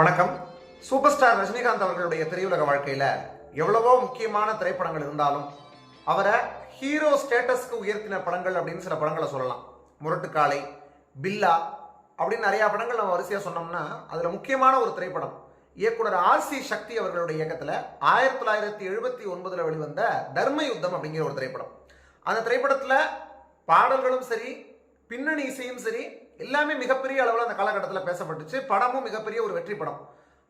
வணக்கம். Super star Rajinikanth அவர்களுடைய திரையுலக வாழ்க்கையில் எவ்வளவோ முக்கியமான திரைப்படங்கள் இருந்தாலும் அவரை ஹீரோ ஸ்டேட்டஸ்க்கு உயர்த்தின படங்கள் அப்படின்னு சில படங்களை சொல்லலாம். முரட்டுக்காலை பில்லா அப்படின்னு நிறையா படங்கள் நம்ம வரிசையாக சொன்னோம்னா அதில் முக்கியமான ஒரு திரைப்படம். இயக்குனர் ஆர் சி சக்தி அவர்களுடைய இயக்கத்தில் ஆயிரத்தி தொள்ளாயிரத்தி எழுபத்தி ஒன்பதில் வெளிவந்த தர்ம யுத்தம் அப்படிங்கிற ஒரு திரைப்படம். அந்த திரைப்படத்தில் பாடல்களும் சரி பின்னணி இசையும் சரி எல்லாமே மிகப்பெரிய அளவில் அந்த காலகட்டத்தில் பேசப்பட்டுச்சு. படமும் மிகப்பெரிய ஒரு வெற்றி படம்.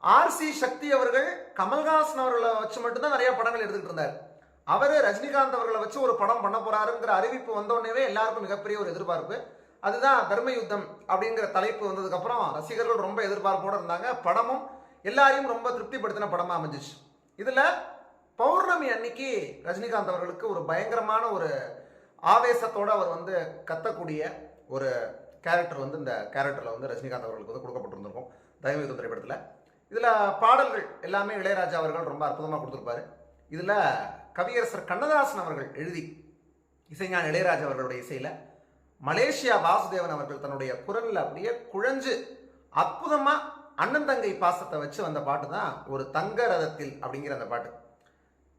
ஆர் சி சக்தி அவர்கள் கமல்ஹாசன் அவர்களை வச்சு மட்டும்தான் நிறைய படங்கள் எடுத்துக்கிட்டு இருந்தார். அவர் ரஜினிகாந்த் அவர்களை வச்சு ஒரு படம் பண்ண போறாருங்கிற அறிவிப்பு வந்தோடனே எல்லாருக்கும் மிகப்பெரிய ஒரு எதிர்பார்ப்பு. அதுதான் தர்ம யுத்தம் அப்படிங்கிற தலைப்பு வந்ததுக்கப்புறம் ரசிகர்கள் ரொம்ப எதிர்பார்ப்போடு இருந்தாங்க. படமும் எல்லாரையும் ரொம்ப திருப்திப்படுத்தின படமாக அமைஞ்சிச்சு. இதில் பௌர்ணமி அன்னைக்கு ரஜினிகாந்த் அவர்களுக்கு ஒரு பயங்கரமான ஒரு ஆவேசத்தோடு அவர் வந்து கத்தக்கூடிய ஒரு கேரக்டர் வந்து இந்த கேரக்டரில் வந்து ரஜினிகாந்த் அவர்களுக்கு வந்து கொடுக்கப்பட்டிருந்திருக்கும். தயவுயுத்தம் திரைப்படத்தில். இதில் பாடல்கள் எல்லாமே இளையராஜா அவர்கள் ரொம்ப அற்புதமாக கொடுத்துருப்பாரு. இதில் கவியரசர் கண்ணதாசன் அவர்கள் எழுதி இசைஞான இளையராஜா அவர்களுடைய இசையில் மலேசியா வாசுதேவன் அவர்கள் தன்னுடைய குரலில் அப்படியே குழஞ்சு அற்புதமாக அண்ணன் தங்கை பாசத்தை வச்சு வந்த பாட்டு தான் ஒரு தங்க ரதத்தில் அப்படிங்கிற அந்த பாட்டு.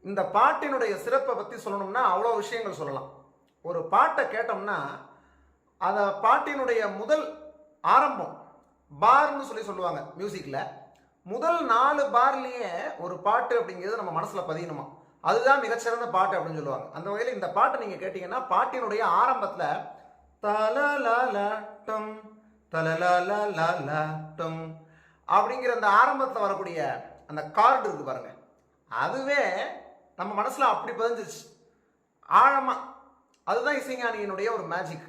இந்த பாட்டினுடைய சிறப்பை பற்றி சொல்லணும்னா அவ்வளோ விஷயங்கள் சொல்லலாம். ஒரு பாட்டை கேட்டோம்னா அந்த பாட்டினுடைய முதல் ஆரம்பம் பார்னு சொல்லி சொல்லுவாங்க மியூசிக்கில் முதல் நாலு பார்லேயே ஒரு பாட்டு அப்படிங்கிறது நம்ம மனசில் பதியணுமா? அதுதான் மிகச்சிறந்த பாட்டு அப்படின்னு சொல்லுவாங்க. அந்த வகையில் இந்த பாட்டை நீங்கள் கேட்டிங்கன்னா பாட்டினுடைய ஆரம்பத்தில் தலலலட்டும் தலலலலட்டும் அப்படிங்கிற அந்த ஆரம்பத்தில் வரக்கூடிய அந்த கார்டு இருக்கு பாருங்க. அதுவே நம்ம மனசில் அப்படி பதிஞ்சிருச்சு. ஆழமாக அதுதான் இசைஞானியினுடைய ஒரு மேஜிக்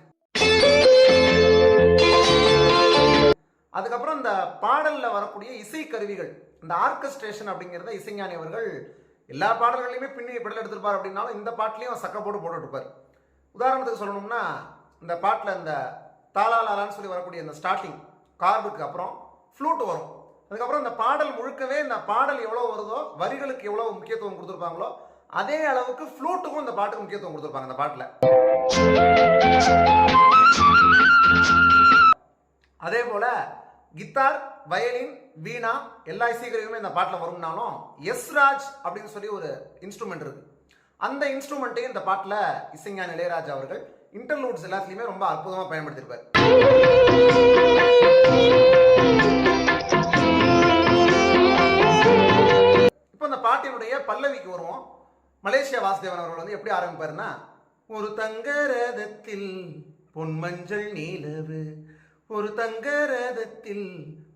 அதுக்கப்புறம் இந்த பாடல்ல வரக்கூடிய இசை கருவிகள் இந்த ஆர்கஸ்ட்ரேஷன் அப்படிங்கிறத இசைஞானி அவர்கள் எல்லா பாடல்களையுமே பின்னி பிடல் எடுத்திருப்பார் அப்படின்னாலும் இந்த பாட்டிலையும் சக்க போட்டு போட்டுட்டு இருப்பார் உதாரணத்துக்கு சொல்லணும்னா இந்த பாட்டில் இந்த தாலாலாலான்னு சொல்லி வரக்கூடிய இந்த ஸ்டார்டிங் கார்டுக்கு அப்புறம் ஃப்ளூட் வரும். அதுக்கப்புறம் இந்த பாடல் முழுக்கவே இந்த பாடல் எவ்வளோ வருதோ வரிகளுக்கு எவ்வளோ முக்கியத்துவம் கொடுத்துருப்பாங்களோ அதே அளவுக்கு ஃப்ளூட்டுக்கும் இந்த பாட்டுக்கு முக்கியத்துவம் கொடுத்துருப்பாங்க இந்த பாட்டில். அதே போல கித்தார் வயலின் வீணா எல்லா இசைகருவியுமே இந்த பாட்டில் வரும்னாலும் எஸ்ராஜ் அப்படின்னு சொல்லி ஒரு இன்ஸ்ட்ருமெண்ட் இருக்கு. அந்த இன்ஸ்ட்ருமெண்ட்டையும் இந்த பாட்டில் இசைஞான இளையராஜா அவர்கள் இன்டர்லூட்ஸ் எல்லாத்துலேயுமே ரொம்ப அற்புதமாக பயன்படுத்தியிருப்பார் இப்போ இந்த பாட்டினுடைய பல்லவிக்கு வருவோம். மலேசியா வாசுதேவன் அவர்கள் வந்து எப்படி ஆரம்பிப்பாருன்னா ஒரு தங்க ரதத்தில் பொன்மஞ்சள் நீலவு ஒரு தங்க ரதத்தில்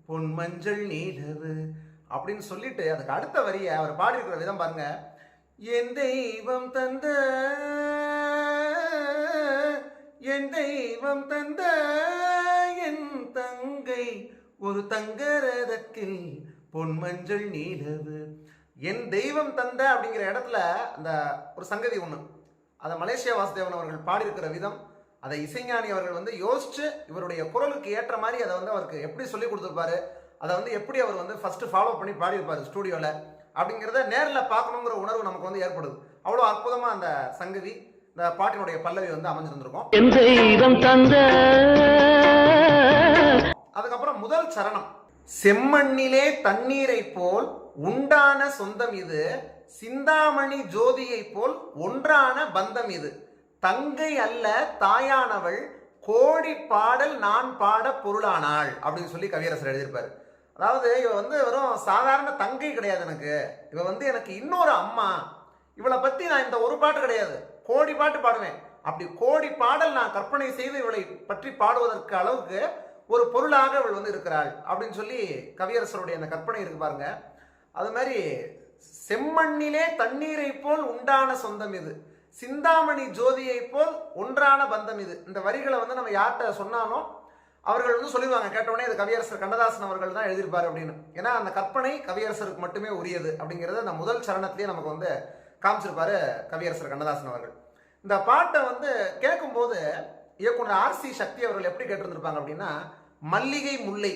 பொன் மஞ்சள் நீலவு அப்படின்னு சொல்லிட்டு அதுக்கு அடுத்த வரியை அவர் பாடியிருக்கிற விதம் பாருங்க. என் தெய்வம் தந்த என் தெய்வம் தந்த என் தங்கை ஒரு தங்க ரதத்தில் பொன் மஞ்சள் நீலவு என் தெய்வம் தந்த அப்படிங்கிற இடத்துல அந்த ஒரு சங்கதி ஒன்று அதை மலேசியா வாசுதேவன் அவர்கள் பாடியிருக்கிற விதம் அதை இசைஞானி அவர்கள் வந்து யோசிச்சு இவருடைய குரலுக்கு ஏற்ற மாதிரி அதை வந்து அவருக்கு எப்படி சொல்லி கொடுத்துருப்பாரு அதை வந்து எப்படி அவர் வந்து ஃபர்ஸ்ட் ஃபாலோ பண்ணி பாடியிருப்பாரு ஸ்டூடியோவில் அப்படிங்கிறத நேரில் பார்க்கணுங்கிற உணர்வு நமக்கு வந்து ஏற்படுது. அவ்வளோ அற்புதமாக அந்த சங்கதி இந்த பாட்டினுடைய பல்லவி வந்து அமைஞ்சிருந்திருக்கும். அதுக்கப்புறம் முதல் சரணம். செம்மண்ணிலே தண்ணீரை போல் உண்டான சொந்தம் இது சிந்தாமணி ஜோதியை போல் ஒன்றான பந்தம் இது. தங்கை அல்ல தாயானவள் கோடி பாடல் நான் பாட பொருளானாள் அப்படின்னு சொல்லி கவியரசர் எழுதியிருப்பார். அதாவது இவ வந்து வெறும் சாதாரண தங்கை கிடையாது எனக்கு. இவ வந்து எனக்கு இன்னொரு அம்மா. இவளை பற்றி நான் இந்த ஒரு பாட்டு கிடையாது. கோடி பாட்டு பாடுவேன். அப்படி கோடி பாடல் நான் கற்பனை செய்து இவளை பற்றி பாடுவதற்கு அளவுக்கு ஒரு பொருளாக இவள் வந்து இருக்கிறாள் அப்படின்னு சொல்லி கவியரசருடைய அந்த கற்பனை இருக்கு பாருங்க. அது மாதிரி செம்மண்ணிலே தண்ணீரை போல் உண்டான சொந்தம் இது. சிந்தாமணி ஜோதியை போல் ஒன்றான பந்தம் இது. இந்த வரிகளை வந்து நம்ம யார்கிட்ட சொன்னாலும் அவர்கள் வந்து சொல்லிடுவாங்க. கேட்டவுடனே இது கவியரசர் கண்ணதாசன் அவர்கள் தான் எழுதியிருப்பார் அப்படின்னு. ஏன்னா அந்த கற்பனை கவியரசருக்கு மட்டுமே உரியது அப்படிங்கிறத அந்த முதல் சரணத்திலேயே நமக்கு வந்து காமிச்சிருப்பாரு கவியரசர் கண்ணதாசன் அவர்கள். இந்த பாட்டை வந்து கேட்கும்போது இயக்குனர் ஆர் சி சக்தி அவர்கள் எப்படி கேட்டிருந்திருப்பாங்க அப்படின்னா மல்லிகை முல்லை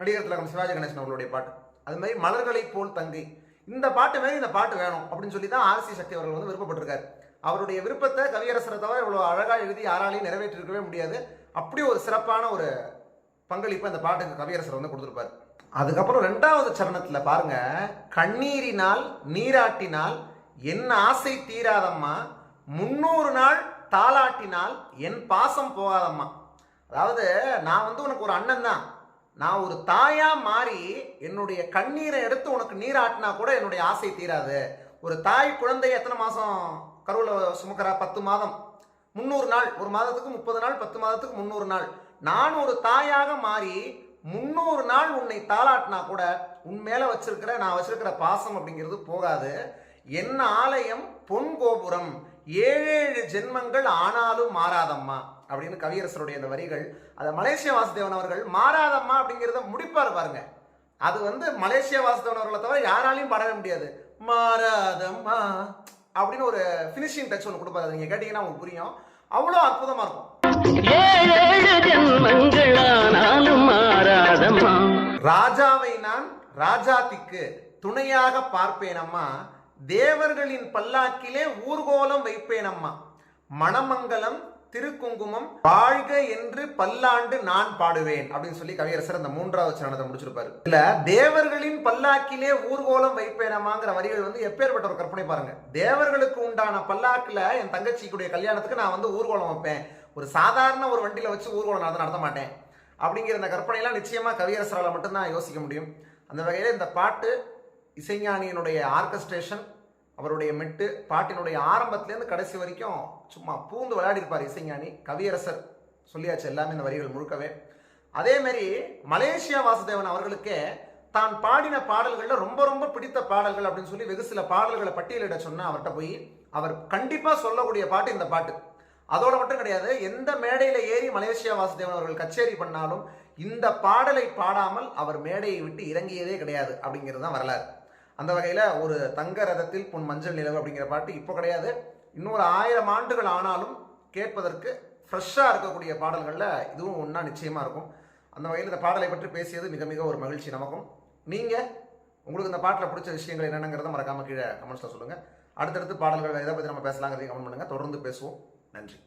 நடிகர் திலகம் சிவாஜி கணேசன் அவர்களுடைய பாட்டு. அது மாதிரி மலர்களை போல் தங்கை. இந்த பாட்டு மாதிரி இந்த பாட்டு வேணும் அப்படின்னு சொல்லி தான் ஆர் சி சக்தி அவர்கள் வந்து விருப்பப்பட்டிருக்காரு. அவருடைய விருப்பத்தை கவியரசரை தவிர இவ்வளோ அழகாக எழுதி யாராலையும் நிறைவேற்றிருக்கவே முடியாது. அப்படி ஒரு சிறப்பான ஒரு பங்களிப்பு அந்த பாட்டுக்கு கவியரசர் வந்து கொடுத்துருப்பாரு. அதுக்கப்புறம் ரெண்டாவது சரணத்தில் பாருங்க கண்ணீரினால் நீராட்டினால் என் ஆசை தீராதம்மா முன்னூறு நாள் தாளாட்டினால் என் பாசம் போகாதம்மா. அதாவது நான் வந்து உனக்கு ஒரு அண்ணன் தான். நான் ஒரு தாயா மாறி என்னுடைய கண்ணீரை எடுத்து உனக்கு நீராட்டினா கூட என்னுடைய ஆசை தீராது. ஒரு தாய் குழந்தை எத்தனை மாதம் கருவில் சுமக்கிறா பத்து மாதம். முந்நூறு நாள். ஒரு மாதத்துக்கு முப்பது நாள் பத்து மாதத்துக்கு முந்நூறு நாள். நான் ஒரு தாயாக மாறி முந்நூறு நாள் உன்னை தாளாட்டினா கூட உன் மேலே வச்சிருக்கிற நான் வச்சிருக்கிற பாசம் அப்படிங்கிறது போகாது. என் ஆலயம்? பொன் கோபுரம். ஏழேழு ஜென்மங்கள் ஆனாலும் மாறாதம்மா. அப்படின்னு கவியரசருடைய அந்த வரிகள். அதை மலேசிய வாசுதேவன் அவர்கள் மாறாதம்மா அப்படிங்கிறத முடிப்பார் பாருங்க. அது வந்து மலேசிய வாசுதேவன் அவர்களை தவிர யாராலையும் பாடவே முடியாது. மாறாதம்மா. அப்படின்னு ஒரு ஃபினிஷிங் டச் ஒன்று கொடுப்பாரு. நீங்க கேட்டீங்கன்னா உங்களுக்கு புரியும். அவ்வளோ அற்புதமா இருக்கும். ராஜாவை நான் ராஜாத்திக்கு துணையாக பார்ப்பேனம்மா. தேவர்களின் பல்லாக்கிலே ஊர்கோலம் வைப்பேனம்மா. மணமங்கலம் திருக்குங்குமம் வாழ்க என்று பல்லாண்டு நான் பாடுவேன் அப்படின்னு சொல்லி கவியரசர் அந்த மூன்றாவது சரணத்தை முடிச்சிருப்பாரு. இல்ல தேவர்களின் பல்லாக்கிலே ஊர்கோலம் வைப்பேனமாங்கிற வரிகள் வந்து எப்பேற்பட்ட ஒரு கற்பனை பாருங்க. தேவர்களுக்கு உண்டான பல்லாக்குல என் தங்கச்சிக்குடைய கல்யாணத்துக்கு நான் வந்து ஊர்கோலம் வைப்பேன். ஒரு சாதாரண ஒரு வண்டியில வச்சு ஊர்கோலம் நடத்த நடத்த மாட்டேன். அப்படிங்கிற இந்த கற்பனையெல்லாம் நிச்சயமா கவியரசரால் மட்டும்தான் யோசிக்க முடியும். அந்த வகையில் இந்த பாட்டு இசைஞானியினுடைய ஆர்கஸ்ட்ரேஷன் அவருடைய மெட்டு பாட்டினுடைய ஆரம்பத்திலேருந்து கடைசி வரைக்கும் சும்மா பூந்து விளையாடி இருப்பார் இசைஞானி கவியரசர். சொல்லியாச்சு எல்லாமே இந்த வரிகள் முழுக்கவே. அதேமாரி மலேசியா வாசுதேவன் அவர்களுக்கே தான் பாடின பாடல்களில் ரொம்ப ரொம்ப பிடித்த பாடல்கள் அப்படின்னு சொல்லி வெகு சில பாடல்களை பட்டியலிட சொன்னால் அவர்கிட்ட போய் அவர் கண்டிப்பாக சொல்லக்கூடிய பாட்டு இந்த பாட்டு. அதோட மட்டும் கிடையாது எந்த மேடையில் ஏறி மலேசியா வாசுதேவன் அவர்கள் கச்சேரி பண்ணாலும் இந்த பாடலை பாடாமல் அவர் மேடையை விட்டு இறங்கியதே கிடையாது அப்படிங்கிறது தான் வரலாறு. அந்த வகையில் ஒரு தங்க ரதத்தில் பொன் மஞ்சள் நிலவு அப்படிங்கிற பாட்டு இப்போ கிடையாது. இன்னொரு ஆயிரம் ஆண்டுகள் ஆனாலும் கேட்பதற்கு ஃப்ரெஷ்ஷாக இருக்கக்கூடிய பாடல்களில் இதுவும் ஒன்றா நிச்சயமாக இருக்கும். அந்த வகையில் இந்த பாடலை பற்றி பேசியது மிக மிக ஒரு மகிழ்ச்சி நமக்கும். நீங்கள் உங்களுக்கு இந்த பாட்டில் பிடிச்ச விஷயங்கள் என்னென்னங்கிறத மறக்காம கீழே கமெண்ட்ஸில் சொல்லுங்கள் அடுத்தடுத்து பாடல்கள் எதை பற்றி நம்ம பேசலாங்கிறதையும் கமெண்ட் பண்ணுங்கள் தொடர்ந்து பேசுவோம். நன்றி.